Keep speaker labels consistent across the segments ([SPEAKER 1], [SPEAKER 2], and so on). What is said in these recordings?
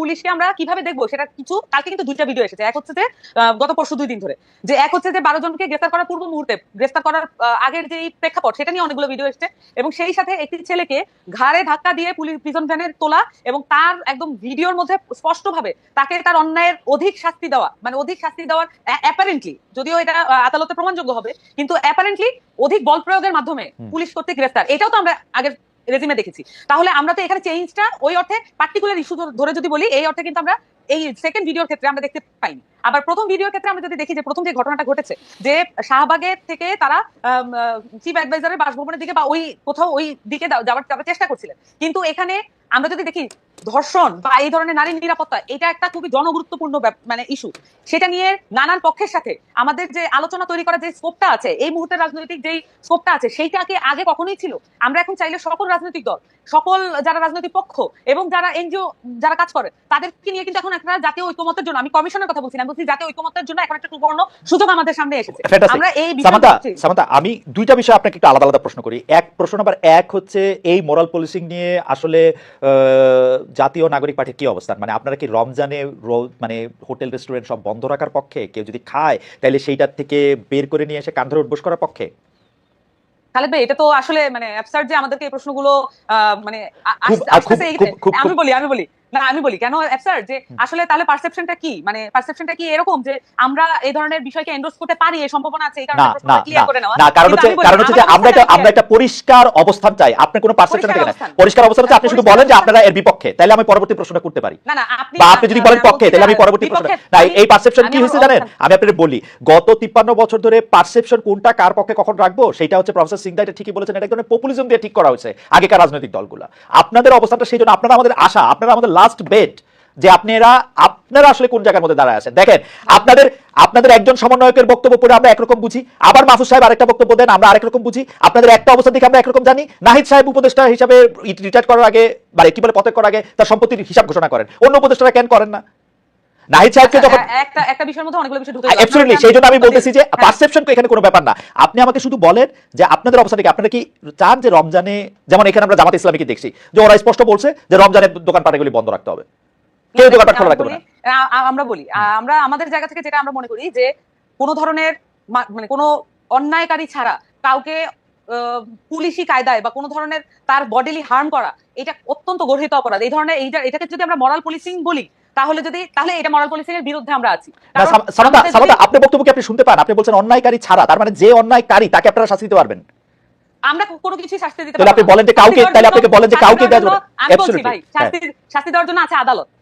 [SPEAKER 1] পুলিশকে আমরা কীভাবে দেখব? সেটা কিছু কালকে কিন্তু দুইটা ভিডিও এসেছে। এক হচ্ছে যে গত পরশু দুই দিন ধরে। যে এক হচ্ছে যে বারো জনকে গ্রেফতার করার পূর্ব মুহূর্তে গ্রেফতার করার আগের যে প্রেক্ষাপট সেটা নিয়ে অনেকগুলো ভিডিও এসেছে। এবং সেই সাথে একটি ছেলেকে ঘাড়ে ধাক্কা দিয়ে পুলিশ প্রিজন ভ্যানের তোলা এবং তার একদম ভিডিওর মধ্যে স্পষ্টভাবে তাকে তার অন্যায়ের অধিক শাস্তি দেওয়া মানে অধিক শাস্তি দেওয়ার অ্যাপারেন্টলি যদিও এটা আদালতে প্রমাণযোগ্য হবে কিন্তু অ্যাপারেন্টলি অধিক বল প্রয়োগের মাধ্যমে পুলিশ কর্তৃক গ্রেফতার। এটাও তো আমরা আগের রেজিমে দেখেছি। তাহলে আমরা তো এখানে চেঞ্জটা ওই অর্থে পার্টিকুলার ইস্যু ধরে যদি বলি, এই অর্থে কিন্তু আমরা এই সেকেন্ড ভিডিওর ক্ষেত্রে আমরা দেখতে পাইনি। আবার প্রথম ভিডিওর ক্ষেত্রে আমরা যদি দেখি যে প্রথম যে ঘটনাটা ঘটেছে, যে শাহবাগের থেকে তারা চিফ অ্যাডভাইজারের বাসভবনের দিকে বা ওই কোথাও ওই দিকে যাওয়ার তারা চেষ্টা করছিলেন। কিন্তু এখানে আমরা যদি দেখি ধর্ষণ বা এই ধরনের নারী নিরাপত্তা, এটা একটা খুবই জনগুরুত্বপূর্ণ মানে ইস্যু সেটা নিয়ে নানান পক্ষের সাথে আমাদের যে আলোচনা তৈরি করার যে স্কোপটা আছে, এই মুহূর্তে রাজনৈতিক যেই স্কোপটা আছে, সেইটাকে আগে কখনোই ছিল। আমরা এখন চাইলে সকল রাজনৈতিক দল, সকল যারা রাজনৈতিক পক্ষ এবং যারা এনজিও, যারা কাজ করে, তাদেরকে নিয়ে কিন্তু এখন একটা জাতীয় ঐক্যমতের জন্য আমি কমিশনের কথা বলছি না আমি বলছি জাতীয় ঐক্যমতের জন্য এখন একটা সুবর্ণ সুযোগ আমাদের সামনে এসেছে। আমরা এই
[SPEAKER 2] সামান্তা সামান্তা আমি দুইটা বিষয় আপনাকে একটু আলাদা আলাদা প্রশ্ন করি। এক প্রশ্ন নাম্বার এক হচ্ছে এই মোরাল পলিসিং নিয়ে আসলে জাতীয় নাগরিক পার্টির কি অবস্থান? মানে আপনারা কি রমজানে মানে হোটেল রেস্টুরেন্ট সব বন্ধ রাখার পক্ষে? কেউ যদি খায় তাহলে সেইটার থেকে বের করে নিয়ে এসে কান ধরে উঠবোস করার পক্ষে?
[SPEAKER 1] খালেদ ভাই এটা তো আসলে মানে অ্যাবসার্ড যে আমাদেরকে এই প্রশ্নগুলো মানে আমি বলি আমি বলি। না আমি বলি কেন অ্যাবসার্ড যে আসলে তাহলে পারসেপশনটা কি? মানে পারসেপশনটা কি এরকম যে আমরা এই ধরনের বিষয়কে এন্ডোর্স করতে পারি এই সম্ভাবনা আছে এই কারণে ক্লিয়ার করে নেওয়া।
[SPEAKER 2] না কারণ হচ্ছে কারণ হচ্ছে যে
[SPEAKER 1] আমরা
[SPEAKER 2] একটা আমরা একটা পরিষ্কার অবস্থান চাই। আপনার কোনো পারসেপশন থেকে না। পরিষ্কার অবস্থান হচ্ছে আপনি শুধু বলেন যে আপনারা এর বিপক্ষে। তাহলে আমি পরবর্তী প্রশ্নটা করতে পারি।
[SPEAKER 1] না না আপনি
[SPEAKER 2] বা আপনি যদি বলেন পক্ষে তাহলে আমি পরবর্তী প্রশ্ন না এই পারসেপশন কি হয়েছে জানেন? আমি আপনাদের বলি গত তিপ্পান্ন বছর ধরে পারসেপশন কোনটা কার পক্ষে কখন রাখব সেটা হচ্ছে প্রফেসর সিং এটা ঠিকই বলেছেন এটা এক ধরনের পপুলিজম দিয়ে ঠিক করা হয়েছে আগেকার রাজনৈতিক দলগুলো। আপনাদের অবস্থানটা সেই জন্য আপনারা আমাদের আশা আপনারা আমাদের লাস্ট বেট যে আপনারা আপনারা আসলে কোন জায়গার মধ্যে দাঁড়ায় আছেন? দেখেন, আপনাদের আপনাদের একজন সমন্বয়কের বক্তব্য পড়ে আমরা একরকম বুঝি, আবার মাসুদ সাহেব আরেকটা বক্তব্য দেন, আমরা আরেক রকম বুঝি। আপনাদের একটা অবস্থা দেখে আমরা একরকম জানি, নাহিদ সাহেব উপদেষ্টা হিসাবে রিটায়ার করার আগে, বা কি বলে পথে করার আগে তার সম্পত্তির হিসাব ঘোষণা করেন। অন্য উপদেষ্টারা কেন করেন না? নাহিদ সাহেবকে
[SPEAKER 1] আচ্ছা,
[SPEAKER 2] যখন
[SPEAKER 1] একটা একটা বিষয়ের মধ্যে অনেকগুলো বিষয় ঢুকে।
[SPEAKER 2] অ্যাবসলিউটলি সেই জন্য আমি বলতেছি যে
[SPEAKER 1] হ্যাঁ।
[SPEAKER 2] পারসেপশন এখানে কোনো ব্যাপার না। আপনি আমাকে শুধু বলেন যে আপনাদের অবস্থা কি? আপনারা কি চান যে রমজানে যেমন এখানে আমরা জামাত ইসলামীকে দেখছি যে ওরা স্পষ্ট বলছে যে রমজানের দোকানপাটগুলি বন্ধ রাখতে হবে। কেউ দোকানপাট খোলা রাখতে
[SPEAKER 1] আমরা
[SPEAKER 2] পারে
[SPEAKER 1] বলি, আমরা বলি আমরা আমাদের জায়গা থেকে যেটা আমরা মনে করি যে কোনো ধরনের মানে কোনো অন্যায়কারী ছাড়া কাউকে পুলিশি কায়দায় বা কোনো ধরনের তার বডিলি হার্ম করা এটা অত্যন্ত গর্হিত অপরাধ। এই ধরনের এইটা এটাকে যদি আমরা মরাল পুলিশিং বলি তাহলে যদি তাহলে এটা মরাল পলিসির এর বিরুদ্ধে আমরা আছি।
[SPEAKER 2] না
[SPEAKER 1] কারণ
[SPEAKER 2] সাম- সামাদা
[SPEAKER 1] আমাদের
[SPEAKER 2] সামাদা
[SPEAKER 1] যদি-
[SPEAKER 2] আপনার বক্তব্য কি আপনি শুনতে পান আপনি বলছেন অন্যায়কারী ছাড়া তার মানে যে অন্যায়কারী তাকে আপনারা শাস্তি দিতে পারবেন।
[SPEAKER 1] আমরা কোনো কিছু শাস্তি দিতে
[SPEAKER 2] তাহলে আপনি বলেন যে কাউকে তাহলে আপনাকে বলেন যে কাউকে দেওয়া যাবে
[SPEAKER 1] আমি বলছি ভাই
[SPEAKER 2] হ্যাঁ।
[SPEAKER 1] শাস্তি শাস্তি দেওয়ার জন্য আছে আদালত.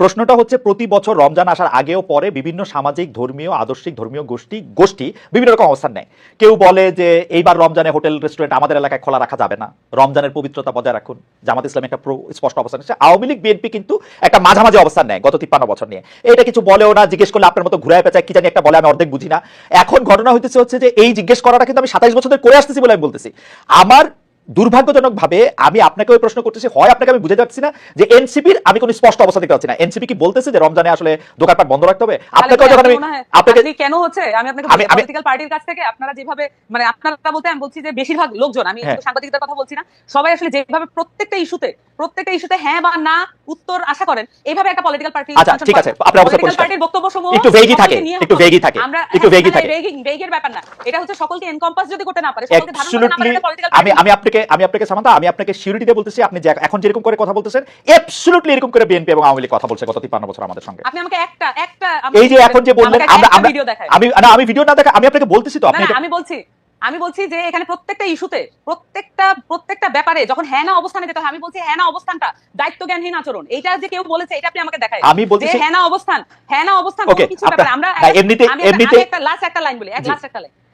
[SPEAKER 2] প্রশ্নটা হচ্ছে, প্রতি বছর রমজান আসার আগেও পরে বিভিন্ন সামাজিক, ধর্মীয়, আদর্শিক, ধর্মীয় গোষ্ঠী গোষ্ঠী বিভিন্ন রকম অবস্থান নেয়। কেউ বলে যে, এইবার রমজানে হোটেল, রেস্টুরেন্ট আমাদের এলাকায় খোলা রাখা যাবে না। রমজানের পবিত্রতা বজায় রাখুন। জামাত ইসলাম একটা স্পষ্ট অবস্থান নিচ্ছে আওয়ামী লীগ, বিএনপি কিন্তু একটা মাঝামাঝি অবস্থান নেয় গত তিপ্পান্ন বছর নিয়ে। এটা কিছু বলেও না, জিজ্ঞেস করলে আপনার মতো ঘুরায় পেঁচায়, কি জানি একটা বলে, আমি অর্ধেক বুঝি না। এখন ঘটনা হইতেছে হচ্ছে যে, এই জিজ্ঞেস করাটা কিন্তু আমি সাতাইশ বছর ধরে করে আসতেছি বলে আমি বলতেছি। আমার দুর্ভাগ্যজনক ভাবে আমি আপনাকে ওই প্রশ্ন করতেছি হয় আপনাকে আমি বুঝে যাচ্ছি না যে এনসিপির আমি কোনো স্পষ্ট অবস্থা দেখতে পাচ্ছি না এনসিপি কি বলতেছে যে রমজানে আসলে দোকানপাট বন্ধ রাখতে হবে আপনাকে যখন আমি আপনাকে
[SPEAKER 1] কেন হচ্ছে আমি আপনাকে পলিটিক্যাল পার্টির কাছ থেকে আপনারা যেভাবে মানে আপনারা বলতে আমি বলছি যে বেশিরভাগ লোকজন আমি
[SPEAKER 2] হ্যাঁ।
[SPEAKER 1] সাংবাদিকদের কথা বলছি না সবাই আসলে যেভাবে প্রত্যেকটা ইস্যুতে প্রত্যেকটা ইস্যুতে হ্যাঁ বা না উত্তর আশা করেন এইভাবে একটা পলিটিক্যাল পার্টি
[SPEAKER 2] আচ্ছা, ঠিক আছে, আপনার অবস্থা পরিষ্কার।
[SPEAKER 1] পার্টির বক্তব্য সমূহ
[SPEAKER 2] একটু vaguey থাকে, একটু vaguey থাকে,
[SPEAKER 1] আমরা
[SPEAKER 2] একটু vaguey থাকে।
[SPEAKER 1] ভেগের ব্যাপার না এটা হচ্ছে সকলকে এনকম্পাস যদি করতে না পারে সকলকে ধারণ করতে না পারে পলিটিক্যাল
[SPEAKER 2] আমি আমি আপনাকে আমি আপনাকে সামান্তা আমি আপনাকে সিউরিটিতে বলতেছি আপনি যে এখন যেরকম করে কথা বলতেছেন অ্যাবসলিউটলি এরকম করে বিএনপি এবং আওয়ামী লীগ কথা বলছে গত তিপ্পান্ন বছর আমাদের সঙ্গে।
[SPEAKER 1] আপনি আমাকে একটা একটা
[SPEAKER 2] এই যে এখন যে বললেন আমরা আমি না আমি ভিডিও না দেখা আমি আপনাকে বলতেছি তো আপনি
[SPEAKER 1] আমি বলছি আমি বলছি যে এখানে প্রত্যেকটা ইস্যুতে প্রত্যেকটা প্রত্যেকটা ব্যাপারে যখন হ্যাঁ না অবস্থানে যেতে হয় আমি বলছি হ্যাঁ না অবস্থানটা দায়িত্ব জ্ঞানহীন আচরণ। এটা যে কেউ বলেছে এটা আপনি আমাকে দেখায়
[SPEAKER 2] আমি বলছি
[SPEAKER 1] হ্যাঁ না অবস্থান হ্যাঁ না অবস্থান কোনো কিছু ব্যাপারে আমরা
[SPEAKER 2] এমনিতে- এমনিতে-
[SPEAKER 1] একটা লাস্ট একটা লাইন বলি এক লাস্ট একটা লাইন